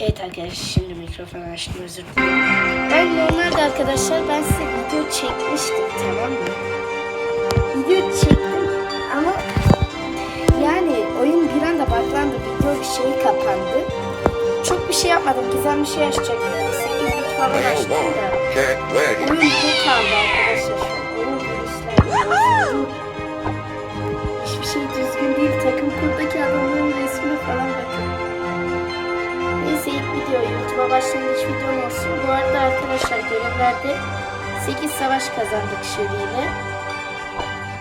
Evet arkadaşlar şimdi mikrofon açtım özür dilerim. Ben normalde arkadaşlar ben size video çekmiştim tamam mı? Video çektim ama yani oyun bir anda baklandı video bir şey kapandı. Çok bir şey yapmadım gizem bir şey açacak yani 8 bit falan açtım da. Oyun bu kaldı arkadaşlar. Oyun virüsler. Hiçbir şey düzgün değil. Takım kurdaki adamların video YouTube'a başlangıç videom olsun. Bu arada arkadaşlar görevlerde 8 savaş kazandık Şeri'yle.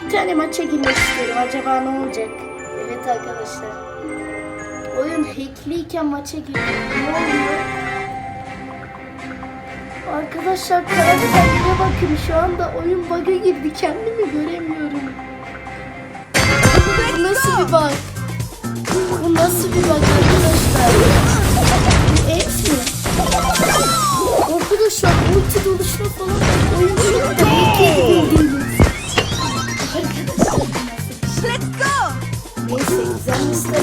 Bir tane maça girmek istiyorum. Acaba ne olacak? Evet arkadaşlar. Oyun hackliyken maça girdim. Ne oluyor? Arkadaşlar karakterlere bakın şu anda oyun bug'a girdi. Kendimi göremiyorum. Bu nasıl bir bug? Bu nasıl bir bug arkadaşlar? Güzel misler.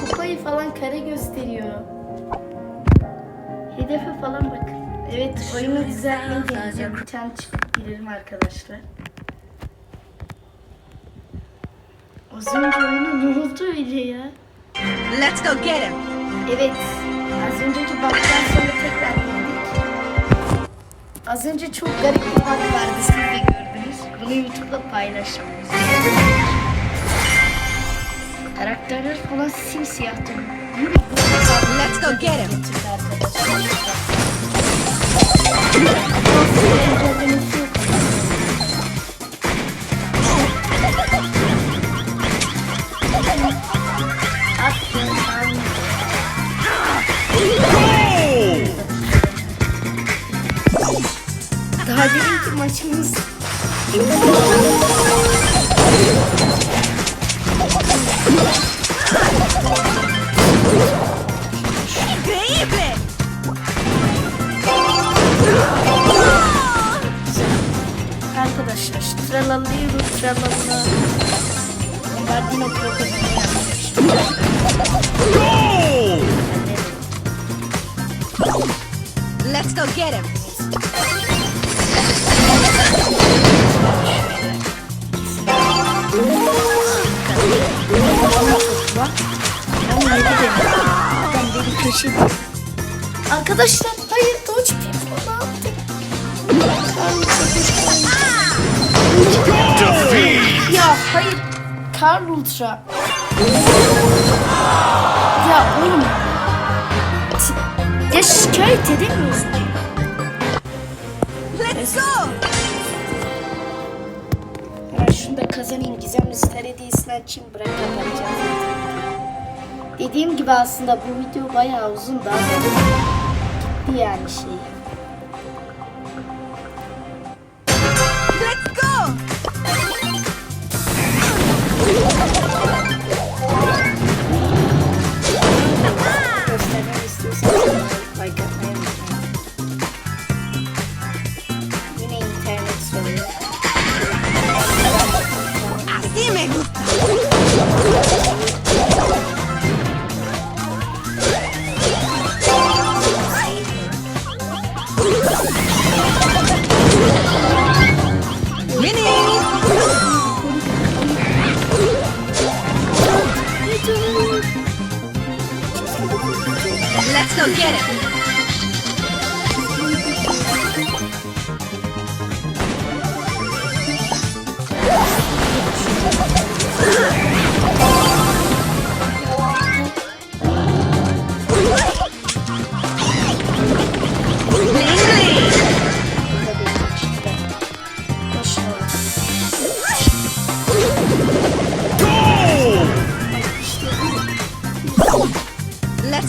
Kupayı falan kare gösteriyor. Hedefe falan bakın. Evet oyunu deneyeceğim. Bir tane çıkıp girelim arkadaşlar. Az önce oyuna ne oldu öyle ya? Let's go get him! Evet. Az önceki bug'dan sonra tekrar girdik. Az önce çok garip bir bug vardı siz de gördünüz. Bunu YouTube'da paylaşacağım. Karakterler falan simsiyahtı. Yürü. Let's go get him! Maçımız Increíble! arkadaşlar tralalıyım tralala. Krokodili. Let's go get him! Arkadaşlar hayır ne yaptı? Ya hayır. Karl Ultra. Ya oğlum. Ya şikayet edemiyorsun. Go! Ben şunu da kazanayım. Gizemli Star Hediyesini açayım. Bırak. Dediğim gibi aslında bu video bayağı uzun da gitti yani şey. Go get him! Bling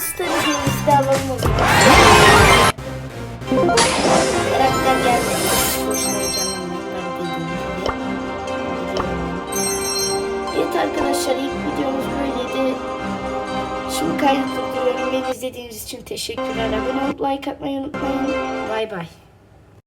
Gizemli starı denizde alalım o zaman. Karakter geldi. Boşuna gibi. Evet arkadaşlar ilk videomuz böyleydi. Şimdi kaydı durduruyorum. Beni izlediğiniz için teşekkürler. Abone olup like atmayı unutmayın. Bay bay.